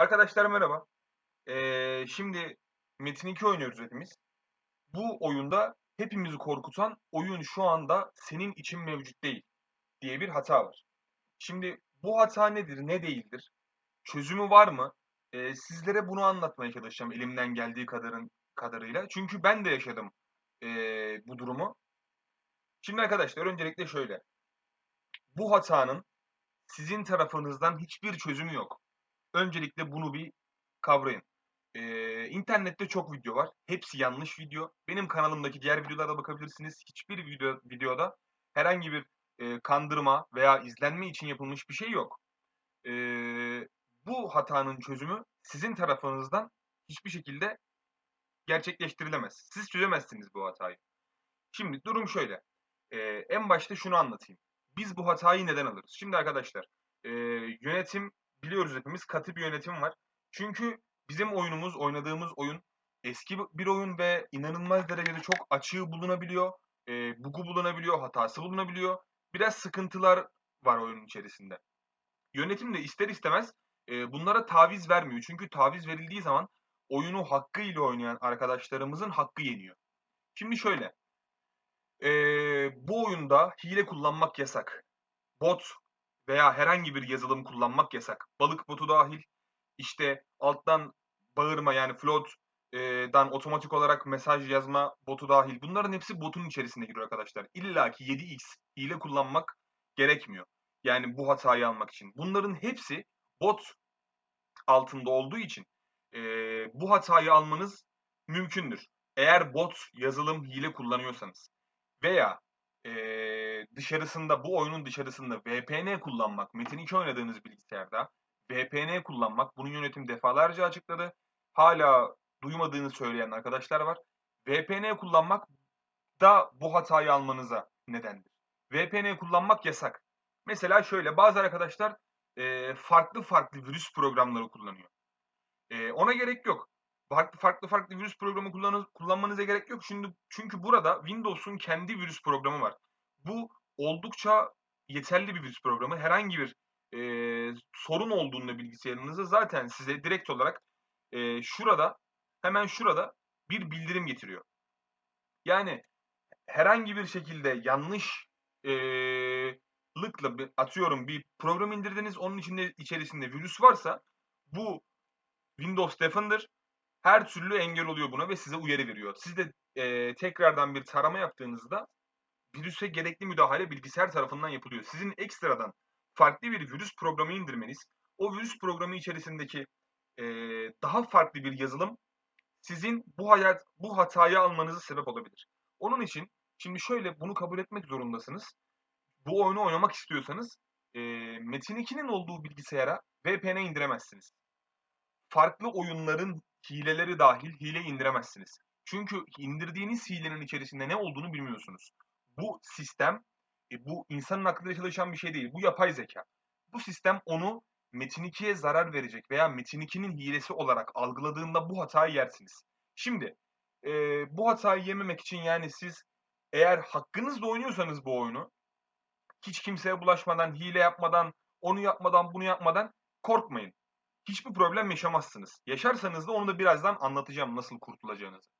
Arkadaşlar merhaba. Ee, şimdi Metin 2 oynuyoruz hepimiz. Bu oyunda hepimizi korkutan oyun şu anda senin için mevcut değil diye bir hata var. Şimdi bu hata nedir, ne değildir? Çözümü var mı? Ee, sizlere bunu anlatmaya çalışacağım elimden geldiği kadarın kadarıyla. Çünkü ben de yaşadım ee, bu durumu. Şimdi arkadaşlar öncelikle şöyle. Bu hatanın sizin tarafınızdan hiçbir çözümü yok. Öncelikle bunu bir kavrayın. Ee, internette çok video var. Hepsi yanlış video. Benim kanalımdaki diğer videolara bakabilirsiniz. Hiçbir video, videoda herhangi bir e, kandırma veya izlenme için yapılmış bir şey yok. Ee, bu hatanın çözümü sizin tarafınızdan hiçbir şekilde gerçekleştirilemez. Siz çözemezsiniz bu hatayı. Şimdi durum şöyle. Ee, en başta şunu anlatayım. Biz bu hatayı neden alırız? Şimdi arkadaşlar e, yönetim biliyoruz hepimiz katı bir yönetim var. Çünkü bizim oyunumuz, oynadığımız oyun eski bir oyun ve inanılmaz derecede çok açığı bulunabiliyor, e, bugu bulunabiliyor, hatası bulunabiliyor. Biraz sıkıntılar var oyunun içerisinde. Yönetim de ister istemez e, bunlara taviz vermiyor. Çünkü taviz verildiği zaman oyunu hakkıyla oynayan arkadaşlarımızın hakkı yeniyor. Şimdi şöyle, e, bu oyunda hile kullanmak yasak. Bot veya herhangi bir yazılım kullanmak yasak. Balık botu dahil, işte alttan bağırma yani float'dan otomatik olarak mesaj yazma botu dahil. Bunların hepsi botun içerisinde giriyor arkadaşlar. İlla ki 7x hile kullanmak gerekmiyor. Yani bu hatayı almak için. Bunların hepsi bot altında olduğu için e, bu hatayı almanız mümkündür. Eğer bot yazılım hile kullanıyorsanız veya e, dışarısında bu oyunun dışarısında VPN kullanmak, Metin 2 oynadığınız bilgisayarda VPN kullanmak, bunun yönetim defalarca açıkladı. Hala duymadığını söyleyen arkadaşlar var. VPN kullanmak da bu hatayı almanıza nedendir. VPN kullanmak yasak. Mesela şöyle bazı arkadaşlar e, farklı farklı virüs programları kullanıyor. E, ona gerek yok. Farklı farklı farklı virüs programı kullan kullanmanıza gerek yok. Şimdi çünkü burada Windows'un kendi virüs programı var. Bu oldukça yeterli bir virüs programı. Herhangi bir e, sorun olduğunda bilgisayarınızda zaten size direkt olarak e, şurada hemen şurada bir bildirim getiriyor. Yani herhangi bir şekilde yanlış e, lıkla atıyorum bir program indirdiniz onun içinde içerisinde virüs varsa bu Windows Defender her türlü engel oluyor buna ve size uyarı veriyor. Siz de e, tekrardan bir tarama yaptığınızda virüse gerekli müdahale bilgisayar tarafından yapılıyor. Sizin ekstradan farklı bir virüs programı indirmeniz, o virüs programı içerisindeki e, daha farklı bir yazılım sizin bu hayat bu hatayı almanızı sebep olabilir. Onun için şimdi şöyle bunu kabul etmek zorundasınız. Bu oyunu oynamak istiyorsanız e, Metin 2'nin olduğu bilgisayara VPN indiremezsiniz. Farklı oyunların hileleri dahil hile indiremezsiniz. Çünkü indirdiğiniz hilenin içerisinde ne olduğunu bilmiyorsunuz. Bu sistem, e, bu insanın aklında çalışan bir şey değil. Bu yapay zeka. Bu sistem onu Metin 2'ye zarar verecek veya Metin 2'nin hilesi olarak algıladığında bu hatayı yersiniz. Şimdi e, bu hatayı yememek için yani siz eğer hakkınızla oynuyorsanız bu oyunu hiç kimseye bulaşmadan, hile yapmadan, onu yapmadan, bunu yapmadan korkmayın. Hiçbir problem yaşamazsınız. Yaşarsanız da onu da birazdan anlatacağım nasıl kurtulacağınızı.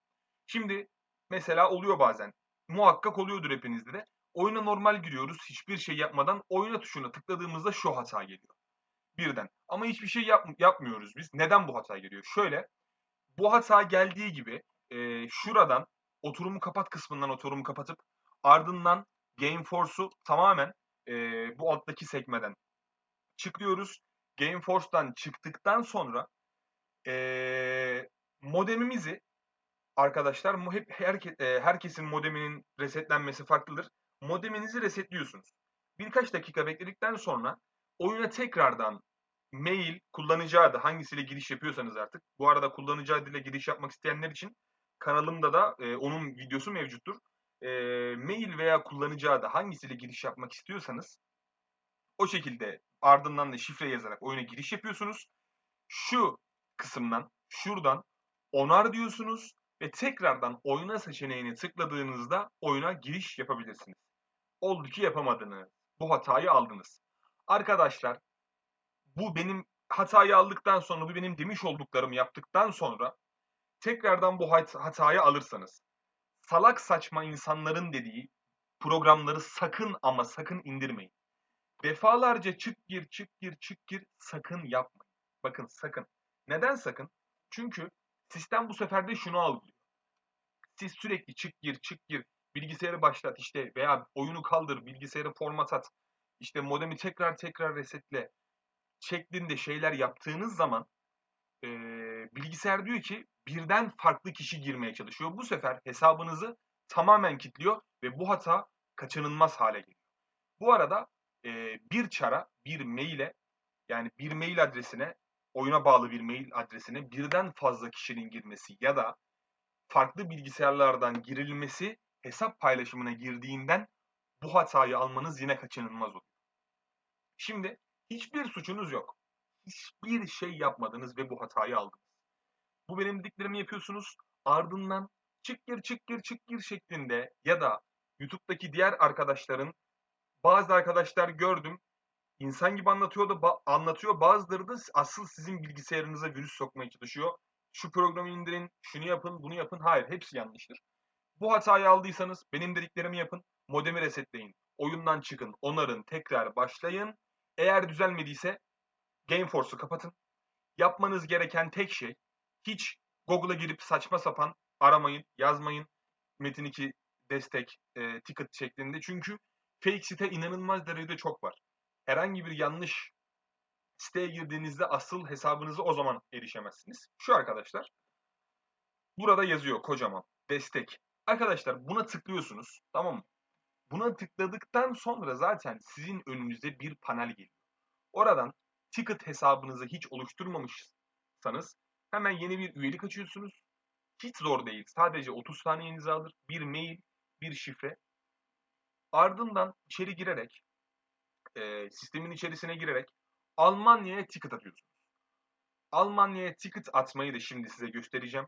Şimdi mesela oluyor bazen. Muhakkak oluyordur hepinizde de. Oyuna normal giriyoruz hiçbir şey yapmadan. Oyuna tuşuna tıkladığımızda şu hata geliyor. Birden. Ama hiçbir şey yap yapmıyoruz biz. Neden bu hata geliyor? Şöyle. Bu hata geldiği gibi e, şuradan oturumu kapat kısmından oturumu kapatıp ardından Gameforce'u tamamen e, bu alttaki sekmeden çıkıyoruz. Gameforce'dan çıktıktan sonra e, modemimizi arkadaşlar hep herke, e, herkesin modeminin resetlenmesi farklıdır. Modeminizi resetliyorsunuz. Birkaç dakika bekledikten sonra oyuna tekrardan mail, kullanıcı adı hangisiyle giriş yapıyorsanız artık. Bu arada kullanıcı adıyla giriş yapmak isteyenler için kanalımda da e, onun videosu mevcuttur. E, mail veya kullanıcı adı hangisiyle giriş yapmak istiyorsanız o şekilde ardından da şifre yazarak oyuna giriş yapıyorsunuz. Şu kısımdan, şuradan onar diyorsunuz ve tekrardan oyuna seçeneğini tıkladığınızda oyuna giriş yapabilirsiniz. Oldu ki yapamadınız. Bu hatayı aldınız. Arkadaşlar bu benim hatayı aldıktan sonra, bu benim demiş olduklarımı yaptıktan sonra tekrardan bu hat- hatayı alırsanız salak saçma insanların dediği programları sakın ama sakın indirmeyin. Defalarca çık gir çık gir çık gir sakın yapmayın. Bakın sakın. Neden sakın? Çünkü sistem bu sefer de şunu algılıyor. Siz sürekli çık gir çık gir bilgisayarı başlat işte veya oyunu kaldır bilgisayarı format at işte modemi tekrar tekrar resetle şeklinde şeyler yaptığınız zaman e, bilgisayar diyor ki birden farklı kişi girmeye çalışıyor. Bu sefer hesabınızı tamamen kilitliyor ve bu hata kaçınılmaz hale geliyor. Bu arada e, bir çara, bir maile yani bir mail adresine, oyuna bağlı bir mail adresine birden fazla kişinin girmesi ya da farklı bilgisayarlardan girilmesi hesap paylaşımına girdiğinden bu hatayı almanız yine kaçınılmaz oluyor. Şimdi hiçbir suçunuz yok. Hiçbir şey yapmadınız ve bu hatayı aldınız. Bu benim dediklerimi yapıyorsunuz. Ardından çık gir çık gir çık gir şeklinde ya da YouTube'daki diğer arkadaşların bazı arkadaşlar gördüm insan gibi anlatıyor da anlatıyor. Bazıları da asıl sizin bilgisayarınıza virüs sokmaya çalışıyor. Şu programı indirin, şunu yapın, bunu yapın. Hayır, hepsi yanlıştır. Bu hatayı aldıysanız benim dediklerimi yapın. Modemi resetleyin. Oyundan çıkın, onarın, tekrar başlayın. Eğer düzelmediyse Gameforce'u kapatın. Yapmanız gereken tek şey hiç Google'a girip saçma sapan aramayın, yazmayın. Metin 2 destek e, ticket şeklinde. Çünkü fake site inanılmaz derecede çok var. Herhangi bir yanlış siteye girdiğinizde asıl hesabınıza o zaman erişemezsiniz. Şu arkadaşlar. Burada yazıyor kocaman. Destek. Arkadaşlar buna tıklıyorsunuz. Tamam mı? Buna tıkladıktan sonra zaten sizin önünüze bir panel geliyor. Oradan ticket hesabınızı hiç oluşturmamışsanız hemen yeni bir üyelik açıyorsunuz. Hiç zor değil. Sadece 30 saniyenizi alır. Bir mail, bir şifre. Ardından içeri girerek, e, sistemin içerisine girerek Almanya'ya ticket atıyorsunuz. Almanya'ya ticket atmayı da şimdi size göstereceğim.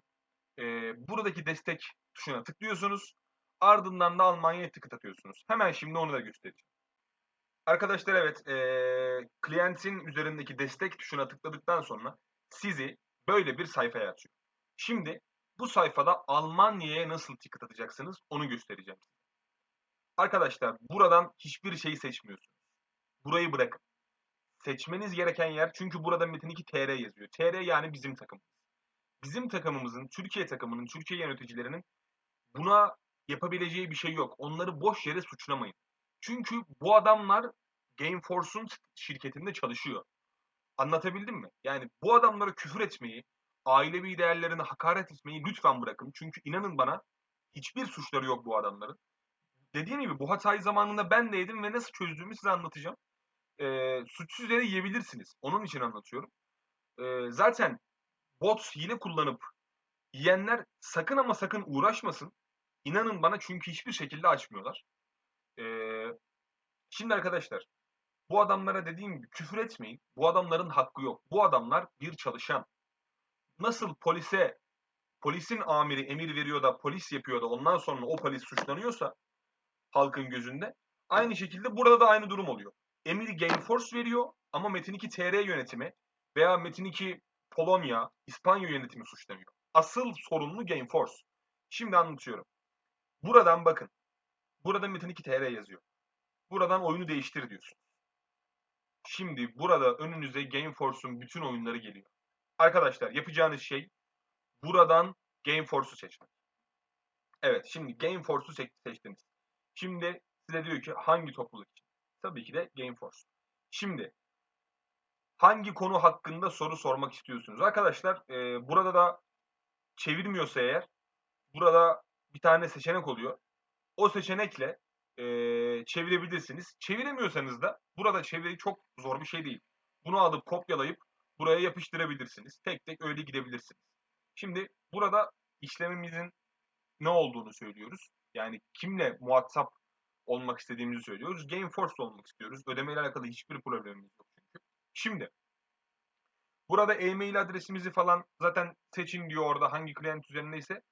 E, buradaki destek tuşuna tıklıyorsunuz. Ardından da Almanya'ya ticket atıyorsunuz. Hemen şimdi onu da göstereceğim. Arkadaşlar evet, e, klientin üzerindeki destek tuşuna tıkladıktan sonra sizi böyle bir sayfaya atıyor. Şimdi bu sayfada Almanya'ya nasıl ticket atacaksınız onu göstereceğim. Arkadaşlar buradan hiçbir şeyi seçmiyorsunuz. Burayı bırakın. Seçmeniz gereken yer çünkü burada Metin 2 TR yazıyor. TR yani bizim takımımız. Bizim takımımızın, Türkiye takımının, Türkiye yöneticilerinin buna yapabileceği bir şey yok. Onları boş yere suçlamayın. Çünkü bu adamlar Gameforce'un şirketinde çalışıyor. Anlatabildim mi? Yani bu adamlara küfür etmeyi, ailevi değerlerine hakaret etmeyi lütfen bırakın. Çünkü inanın bana hiçbir suçları yok bu adamların. Dediğim gibi bu hatayı zamanında ben de yedim ve nasıl çözdüğümü size anlatacağım. Ee, suçsuz yere yiyebilirsiniz. Onun için anlatıyorum. Ee, zaten bot hile kullanıp yiyenler sakın ama sakın uğraşmasın. İnanın bana çünkü hiçbir şekilde açmıyorlar. Ee, şimdi arkadaşlar bu adamlara dediğim gibi küfür etmeyin. Bu adamların hakkı yok. Bu adamlar bir çalışan. Nasıl polise polisin amiri emir veriyor da polis yapıyor da ondan sonra o polis suçlanıyorsa halkın gözünde aynı şekilde burada da aynı durum oluyor. Emir Gameforce veriyor ama Metin 2 TR yönetimi veya Metin 2 Polonya, İspanya yönetimi suçlanıyor. Asıl sorumlu Gameforce. Şimdi anlatıyorum. Buradan bakın. Burada Metin 2 TR yazıyor. Buradan oyunu değiştir diyorsun. Şimdi burada önünüze Gameforce'un bütün oyunları geliyor. Arkadaşlar yapacağınız şey buradan Gameforce'u seçmek. Evet şimdi Gameforce'u seç seçtiniz. Şimdi size diyor ki hangi topluluk için? Tabii ki de Gameforce. Şimdi hangi konu hakkında soru sormak istiyorsunuz? Arkadaşlar e, burada da çevirmiyorsa eğer burada bir tane seçenek oluyor. O seçenekle e, çevirebilirsiniz. Çeviremiyorsanız da burada çeviri çok zor bir şey değil. Bunu alıp kopyalayıp buraya yapıştırabilirsiniz. Tek tek öyle gidebilirsiniz. Şimdi burada işlemimizin ne olduğunu söylüyoruz. Yani kimle muhatap olmak istediğimizi söylüyoruz. Gameforce olmak istiyoruz. Ödemeyle alakalı hiçbir problemimiz yok çünkü. Şimdi burada e-mail adresimizi falan zaten seçin diyor orada hangi klient üzerindeyse.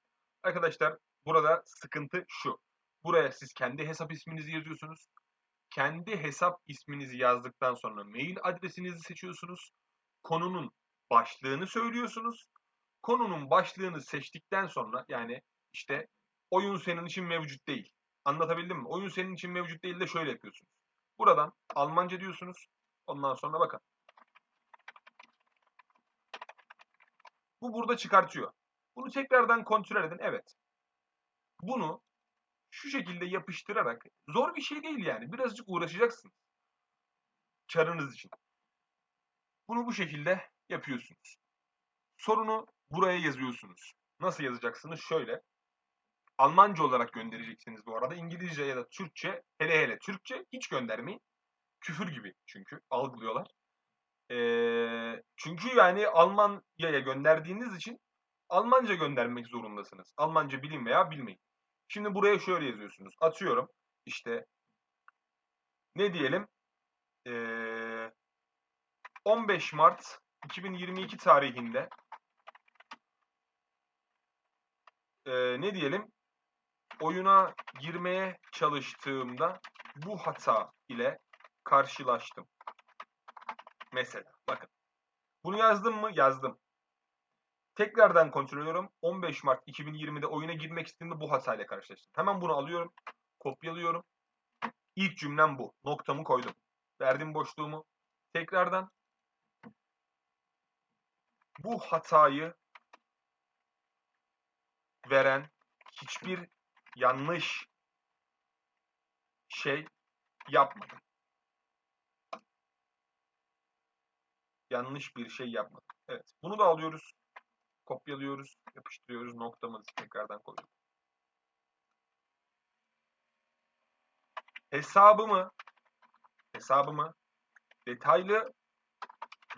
Arkadaşlar burada sıkıntı şu. Buraya siz kendi hesap isminizi yazıyorsunuz. Kendi hesap isminizi yazdıktan sonra mail adresinizi seçiyorsunuz. konunun başlığını söylüyorsunuz. Konunun başlığını seçtikten sonra yani işte oyun senin için mevcut değil. Anlatabildim mi? Oyun senin için mevcut değil de şöyle yapıyorsunuz. Buradan Almanca diyorsunuz. Ondan sonra bakın. Bu burada çıkartıyor. Bunu tekrardan kontrol edin. Evet. Bunu şu şekilde yapıştırarak zor bir şey değil yani. Birazcık uğraşacaksınız. Çarınız için. Bunu bu şekilde yapıyorsunuz. Sorunu buraya yazıyorsunuz. Nasıl yazacaksınız? Şöyle. Almanca olarak göndereceksiniz bu arada. İngilizce ya da Türkçe, hele hele Türkçe hiç göndermeyin. Küfür gibi çünkü algılıyorlar. Ee, çünkü yani Almanya'ya gönderdiğiniz için Almanca göndermek zorundasınız. Almanca bilin veya bilmeyin. Şimdi buraya şöyle yazıyorsunuz. Atıyorum işte ne diyelim ee, 15 Mart 2022 tarihinde ee, ne diyelim oyuna girmeye çalıştığımda bu hata ile karşılaştım. Mesela bakın. Bunu yazdım mı? Yazdım. Tekrardan kontrol ediyorum. 15 Mart 2020'de oyuna girmek istediğimde bu hatayla karşılaştım. Hemen bunu alıyorum. Kopyalıyorum. İlk cümlem bu. Noktamı koydum. Verdim boşluğumu. Tekrardan bu hatayı veren hiçbir yanlış şey yapmadım. Yanlış bir şey yapmadım. Evet. Bunu da alıyoruz. Kopyalıyoruz. Yapıştırıyoruz. Noktamızı tekrardan koyuyoruz. Hesabımı hesabımı detaylı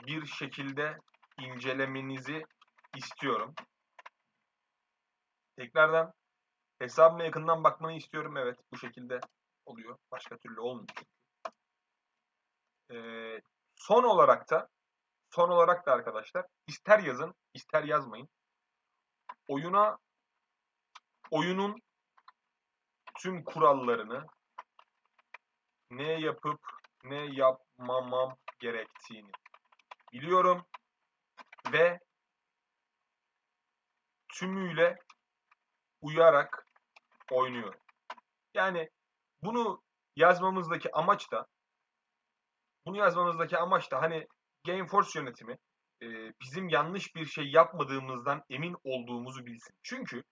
bir şekilde incelemenizi istiyorum. Tekrardan hesabıma yakından bakmanı istiyorum. Evet bu şekilde oluyor. Başka türlü olmuyor. Ee, son olarak da son olarak da arkadaşlar ister yazın ister yazmayın. Oyuna oyunun tüm kurallarını ne yapıp ne yapmamam gerektiğini biliyorum ve tümüyle uyarak oynuyorum. Yani bunu yazmamızdaki amaç da bunu yazmamızdaki amaç da hani Gameforce yönetimi e, bizim yanlış bir şey yapmadığımızdan emin olduğumuzu bilsin. Çünkü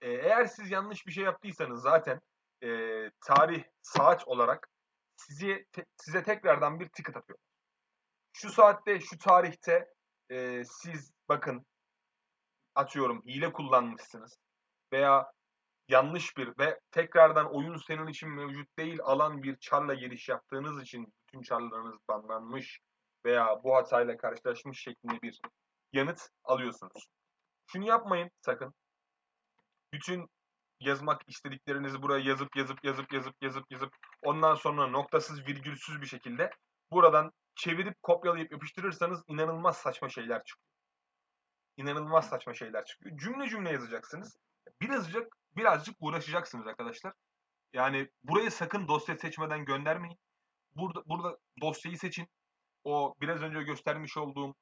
e, eğer siz yanlış bir şey yaptıysanız zaten e, tarih, saat olarak sizi te, size tekrardan bir ticket atıyor. Şu saatte, şu tarihte e, siz bakın atıyorum hile kullanmışsınız veya yanlış bir ve tekrardan oyun senin için mevcut değil alan bir çarla giriş yaptığınız için bütün çarlarınız banlanmış veya bu hatayla karşılaşmış şeklinde bir yanıt alıyorsunuz. Şunu yapmayın sakın. Bütün yazmak istediklerinizi buraya yazıp yazıp yazıp yazıp yazıp yazıp ondan sonra noktasız virgülsüz bir şekilde buradan çevirip kopyalayıp yapıştırırsanız inanılmaz saçma şeyler çıkıyor. İnanılmaz saçma şeyler çıkıyor. Cümle cümle yazacaksınız. Birazcık birazcık uğraşacaksınız arkadaşlar. Yani burayı sakın dosya seçmeden göndermeyin. Burada burada dosyayı seçin. O biraz önce göstermiş olduğum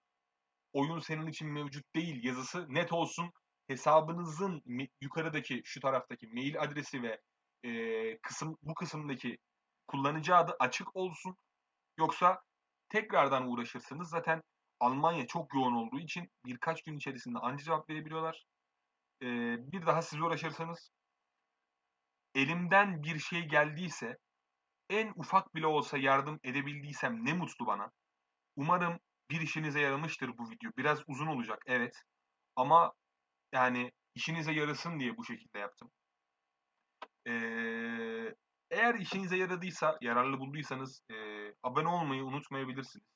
oyun senin için mevcut değil yazısı net olsun. Hesabınızın yukarıdaki şu taraftaki mail adresi ve e, kısım bu kısımdaki kullanıcı adı açık olsun. Yoksa tekrardan uğraşırsınız. Zaten Almanya çok yoğun olduğu için birkaç gün içerisinde anca cevap verebiliyorlar. Ee, bir daha siz uğraşırsanız elimden bir şey geldiyse en ufak bile olsa yardım edebildiysem ne mutlu bana. Umarım bir işinize yaramıştır bu video. Biraz uzun olacak evet. Ama yani işinize yarasın diye bu şekilde yaptım. Ee, eğer işinize yaradıysa, yararlı bulduysanız e, abone olmayı unutmayabilirsiniz.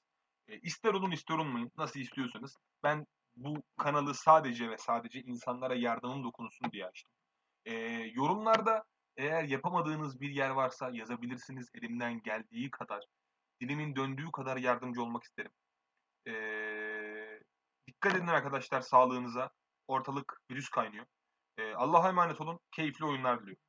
E, ister olun ister olmayın, nasıl istiyorsanız. Ben bu kanalı sadece ve sadece insanlara yardımım dokunsun diye açtım. E, yorumlarda eğer yapamadığınız bir yer varsa yazabilirsiniz. Elimden geldiği kadar, dilimin döndüğü kadar yardımcı olmak isterim. E, dikkat edin arkadaşlar sağlığınıza. Ortalık virüs kaynıyor. E, Allah'a emanet olun. Keyifli oyunlar diliyorum.